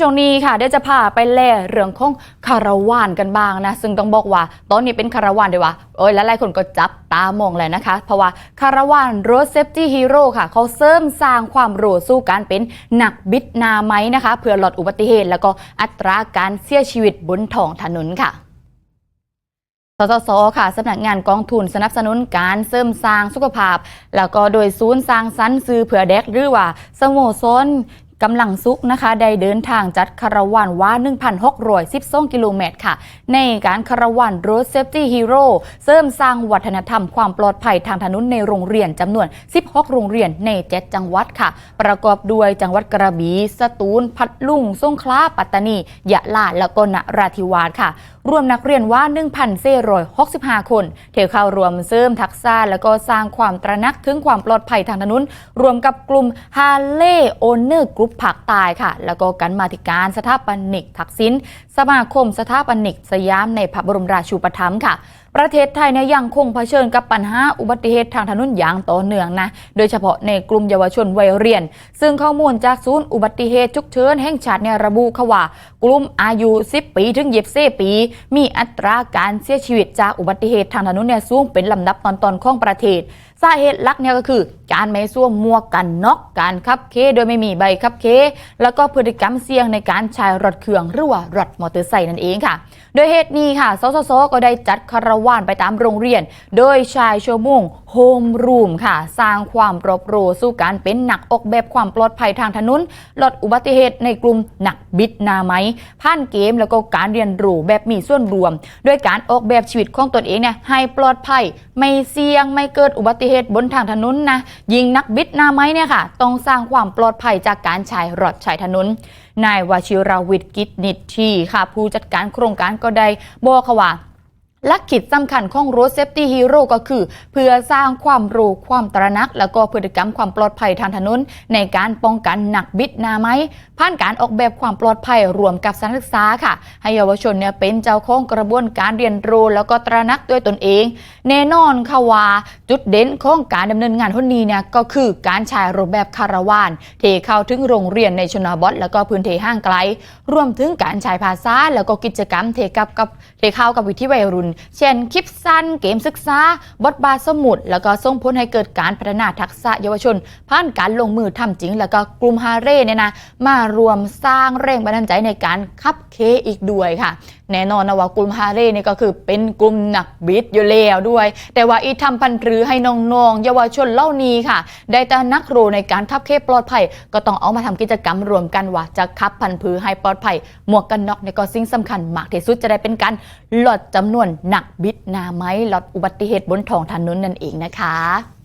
ช่วงนี้ค่ะเดี๋ยวจะพาไปแล่เรื่องของคาราวานกันบ้างนะ ซึ่งต้องบอกว่าตอนนี้เป็นคาราวานเดียวว่าโอ้ยหลายๆคนก็จับตามองเลยนะคะ เพราะว่าคาราวานรถเซฟตี้ฮีโร่ค่ะ เขาเสริมสร้างความรู้สู้การเป็นหนักบิดนาไม้นะคะ เพื่อลดอุบัติเหตุ แล้วก็อัตราการเสียชีวิตบนท้องถนนค่ะสสส ค่ะสำนักงานกองทุนสนับสนุนการเสริมสร้างสุขภาพ แล้วก็โดยศูนย์สร้างสรรค์ซื้อเผื่อเด็กหรือว่าสโมสร กำลังซุกนะคะได้เดินทางจัดคาราวานว่า 1,612กิโลเมตรค่ะ ในการคาราวานรถเซฟตี้ฮีโร่เสริมสร้างวัฒนธรรมความปลอดภัยทางถนนในโรงเรียนจำนวน 16 โรงเรียนใน 7 จังหวัดค่ะ ประกอบด้วยจังหวัดกระบี่สตูล พัทลุงสงขลาปัตตานี ยะลาและก็นราธิวาสค่ะ รวมนักเรียนว่า 1,465 คนเที่ยวเข้ารวมเสริมทักษะแล้วก็สร้างความตระหนักถึงความปลอดภัยทางถนนรวมกับกลุ่มฮาเล่โอเนอร์กรุ๊ปภาคใต้ค่ะ แล้วก็กันมาธิการสถาปนิกทักษิณสมาคมสถาปนิกสยามในพระบรมราชูปถัมภ์ค่ะ ประเทศไทยเนี่ยยังคงเผชิญกับปัญหาอุบัติเหตุทางถนนอย่างต่อเนื่องนะ โดยเฉพาะในกลุ่มเยาวชนวัยเรียน ซึ่งข้อมูลจากศูนย์อุบัติเหตุฉุกเฉินแห่งชาติเนี่ยระบุค่ะว่า กลุ่มอายุ 10 ปีถึง24ปี มีอัตราการเสียชีวิตจากอุบัติเหตุทางถนนเนี่ยสูงเป็นลำดับตอนๆของประเทศสาเหตุหลักเนี่ยก็คือ การไม่สวมหมวกกันน็อกการขับเคโดยไม่มีใบขับเค แล้วก็พฤติกรรมเสี่ยงในการใช้รถเครื่องหรือว่ารถมอเตอร์ไซค์นั่นเองค่ะ โดยเหตุนี้ค่ะสสสก็ได้จัดคาราวานไปตามโรงเรียน โดยชายชั่วโมงโฮมรูมค่ะ สร้างความรบรู้สู่การเป็นหนักออกแบบความปลอดภัยทางถนนลดอุบัติเหตุในกลุ่มหนักบิดนาไม้ผ่านเกมแล้วก็การเรียนรู้แบบมีส่วนรวม ด้วยการออกแบบชีวิตของตนเองเนี่ยให้ปลอดภัย ไม่เสี่ยงไม่เกิดอุบัติเหตุบนทางถนนนะยิงนักบิดนาไม้เนี่ยค่ะ ต้องสร้างความปลอดภัยจากการใช้รถใช้ถนนนายวชิรวิทย์กิจนิตทีค่ะ ผู้จัดการโครงการก็ได้บอกค่ะว่า ลักคิดสำคัญของ Road Safety Hero ก็คือ เพื่อสร้างความรู้ความตระหนัก แล้วก็พฤติกรรมความปลอดภัยทางถนนในการป้องกันหนักบิดนาไม้ผ่านการออกแบบความปลอดภัยรวมกับสถานศึกษาค่ะ ให้เยาวชนเนี่ยเป็นเจ้าของกระบวนการเรียนรู้แล้วก็ตระหนักด้วยตนเอง แน่นอนค่ะว่าจุดเด่นของการดำเนินงานทุนนี้เนี่ยก็คือการใช้รูปแบบคาราวานเทเข้าถึงโรงเรียนในชนบทแล้วก็พื้นที่ห่างไกล รวมถึงการใช้ภาษาแล้วก็กิจกรรมเทกับกับเทเข้ากับวิถีวัยรุ่นเช่นคลิปสั้นเกมศึกษา บทบาทสมุด แล้วก็ส่งผลให้เกิดการพัฒนาทักษะเยาวชน ผ่านการลงมือทำจริง แล้วก็กลุ่มฮาเร่เนี่ยนะมารวมสร้างแรงบันดาลใจในการขับเคอีกด้วยค่ะ แน่นอนนะว่ากลุ่มฮาเร่นี่ก็คือเป็นกลุ่มนักบิดอยู่แล้วด้วย แต่ว่าอีทำพันรือให้น้องๆเยาวชนเล่านี้ค่ะ ได้แต่นักรู้ในการขับเคปลอดภัย ก็ต้องเอามาทำกิจกรรมรวมกันว่าจะขับพันพือให้ปลอดภัย หมวกกันน็อกเนี่ยก็สิ่งสำคัญมากที่สุดจะได้เป็นการลดจำนวนหนักบิดนาไม้ลดอุบัติเหตุบนท้องถนนนั่นเองนะคะ